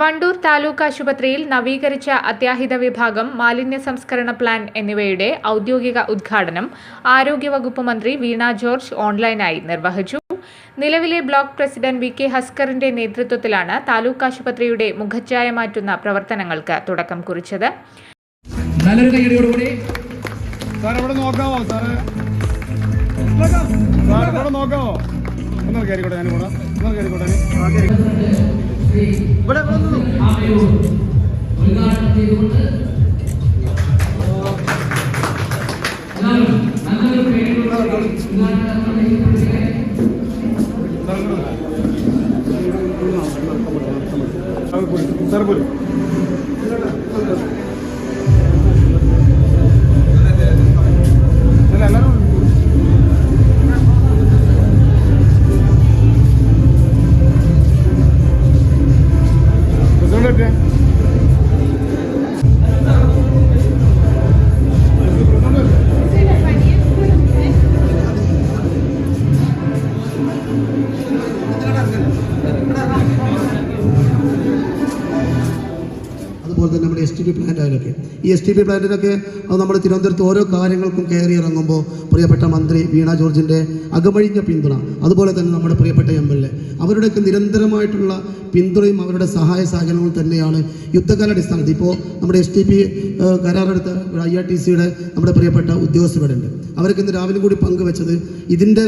Wandoor taluk ആശുപത്രിയിൽ നവീകരിച്ച അത്യാഹിത വിഭാഗം മാലിന്യ സംസ്കരണ പ്ലാൻ എന്നിവയുടെ ഔദ്യോഗിക ഉദ്ഘാടനം ആരോഗ്യവകുപ്പ് മന്ത്രി വീണ ജോർജ് ഓൺലൈനായി നിർവഹിച്ചു. നിലവിലെ ബ്ലോക്ക് പ്രസിഡന്റ് വി കെ ഹസ്കറിന്റെ നേതൃത്വത്തിലാണ് താലൂക്ക് ആശുപത്രിയുടെ മുഖച്ഛായ മാറ്റുന്ന പ്രവർത്തനങ്ങൾക്ക് തുടക്കം കുറിച്ചത്. സാർ ഇവിടെ ഇവിടെ ഉദ്ഘാടനം ചെയ്തുകൊണ്ട് നല്ലൊരു കൈയടിയോടുകൂടി ഉദ്ഘാടനം സാർ അതുപോലെ തന്നെ നമ്മുടെ എസ് ടി പി പ്ലാന്റ് ഈ എസ് ടി പി പ്ലാന്റിനൊക്കെ അത് നമ്മുടെ തിരുവനന്തപുരത്ത് ഓരോ കാര്യങ്ങൾക്കും കയറി ഇറങ്ങുമ്പോൾ പ്രിയപ്പെട്ട മന്ത്രി വീണ ജോർജിന്റെ അകമഴിഞ്ഞ പിന്തുണ അതുപോലെ തന്നെ നമ്മുടെ പ്രിയപ്പെട്ട എം എൽ എ അവരുടെയൊക്കെ നിരന്തരമായിട്ടുള്ള പിന്തുണയും അവരുടെ സഹായ സഹകരണവും തന്നെയാണ് യുദ്ധകാലാടിസ്ഥാനത്തിൽ ഇപ്പോൾ നമ്മുടെ എസ് ടി പി കരാറെടുത്ത ഐ ആർ ടി സിയുടെ നമ്മുടെ പ്രിയപ്പെട്ട ഉദ്യോഗസ്ഥരുടെ ഉണ്ട് അവർക്ക് ഇന്ന് രാവിലെ കൂടി പങ്കുവെച്ചത് ഇതിന്റെ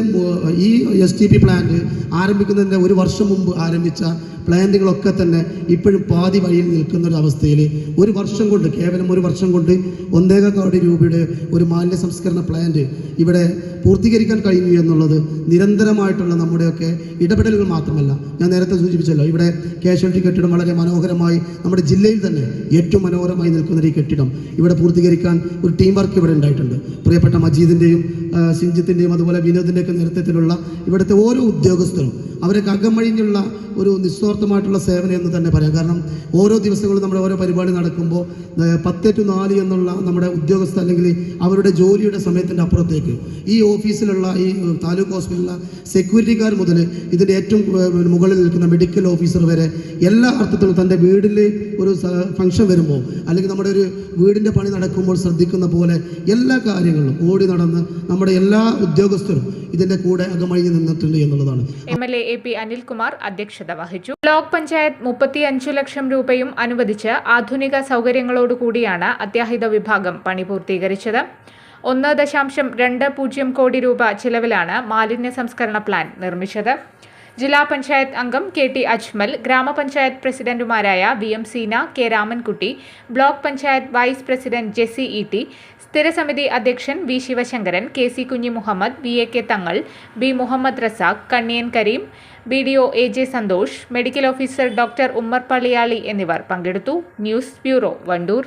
ഈ എസ് ടി പി പ്ലാന്റ് ആരംഭിക്കുന്നതിന്റെ ഒരു വർഷം മുമ്പ് ആരംഭിച്ച പ്ലാന്റുകളൊക്കെ തന്നെ ഇപ്പോഴും പാതി വഴിയിൽ നിൽക്കുന്ന ഒരു അവസ്ഥയിൽ ഒരു വർഷം കൊണ്ട് കേവലം ഒരു വർഷം കൊണ്ട് ഒന്നേക കോടി രൂപയുടെ ഒരു മാലിന്യ സംസ്കരണ പ്ലാന്റ് ഇവിടെ പൂർത്തീകരിക്കാൻ കഴിഞ്ഞു എന്നുള്ളത് നിരന്തരമായിട്ടുള്ള നമ്മുടെയൊക്കെ ഇടപെടലുകൾ മാത്രമല്ല. ഞാൻ നേരത്തെ സൂചിപ്പിച്ചല്ലോ ഇവിടെ കാഷ്വാലിറ്റി കെട്ടിടം വളരെ മനോഹരമായി നമ്മുടെ ജില്ലയിൽ തന്നെ ഏറ്റവും മനോഹരമായി നിൽക്കുന്ന ഈ കെട്ടിടം ഇവിടെ പൂർത്തീകരിക്കാൻ ഒരു ടീം വർക്ക് ഇവിടെ ഉണ്ടായിട്ടുണ്ട്. പ്രിയപ്പെട്ട മജീദിന്റെയും സിഞ്ചിത്തിന്റെയും അതുപോലെ വിനോദിന്റെയൊക്കെ നേതൃത്വത്തിലുള്ള ഇവിടുത്തെ ഓരോ ഉദ്യോഗസ്ഥരും അവരൊക്കെ കകമഴിഞ്ഞുള്ള ഒരു നിസ്വാർത്ഥമായിട്ടുള്ള സേവനം എന്ന് തന്നെ പറയാം. കാരണം ഓരോ ദിവസങ്ങളും നമ്മുടെ ഓരോ പരിപാടി നടക്കുമ്പോൾ പത്ത് ടു നാല് എന്നുള്ള നമ്മുടെ ഉദ്യോഗസ്ഥ അല്ലെങ്കിൽ അവരുടെ ജോലിയുടെ സമയത്തിന്റെ അപ്പുറത്തേക്ക് ഈ ഓഫീസിലുള്ള ഈ താലൂക്ക് ഹോസ്പിറ്റലിലെ സെക്യൂരിറ്റിക്കാർ മുതൽ ഇതിന്റെ ഏറ്റവും മുകളിൽ നിൽക്കുന്ന മെഡിക്കൽ ഓഫീസർ വരെ എല്ലാ അർത്ഥത്തിലും തന്റെ വീടിൽ ഒരു ഫംഗ്ഷൻ വരുമ്പോൾ അല്ലെങ്കിൽ നമ്മുടെ ഒരു വീടിന്റെ പണി നടക്കുമ്പോൾ ശ്രദ്ധിക്കുന്ന പോലെ എല്ലാ കാര്യങ്ങളും ഓടി നടന്ന് നമ്മുടെ എല്ലാ ഉദ്യോഗസ്ഥരും ഇതിന്റെ കൂടെ അകമഴിഞ്ഞ് നിന്നിട്ടുണ്ട് എന്നുള്ളതാണ്. M L A P Anilkumar അധ്യക്ഷത വഹിച്ചു. ബ്ലോക്ക് പഞ്ചായത്ത് മുപ്പത്തിയഞ്ചു ലക്ഷം രൂപയും അനുവദിച്ച് ആധുനിക സൗകര്യങ്ങളോടുകൂടിയാണ് അത്യാഹിത വിഭാഗം പണി പൂർത്തീകരിച്ചത്. ഒന്ന് ദശാംശം രണ്ട് പൂജ്യം കോടി രൂപ ചിലവിലാണ് മാലിന്യ സംസ്കരണ പ്ലാൻ നിർമ്മിച്ചത്. ജില്ലാ പഞ്ചായത്ത് അംഗം കെ ടി അജ്മൽ ഗ്രാമപഞ്ചായത്ത് പ്രസിഡന്റുമാരായ V M Seena K Ramankutty block panchayat vice president Jessy E T സ്ഥിരസമിതി അധ്യക്ഷൻ V Sivasankaran K C Kunhi Muhammad V A K Thangal B Muhammad Razak Kanniyan Karim B D O A J Santhosh medical officer doctor Ummer Palliyali എന്നിവർ പങ്കെടുത്തു. News bureau Wandoor.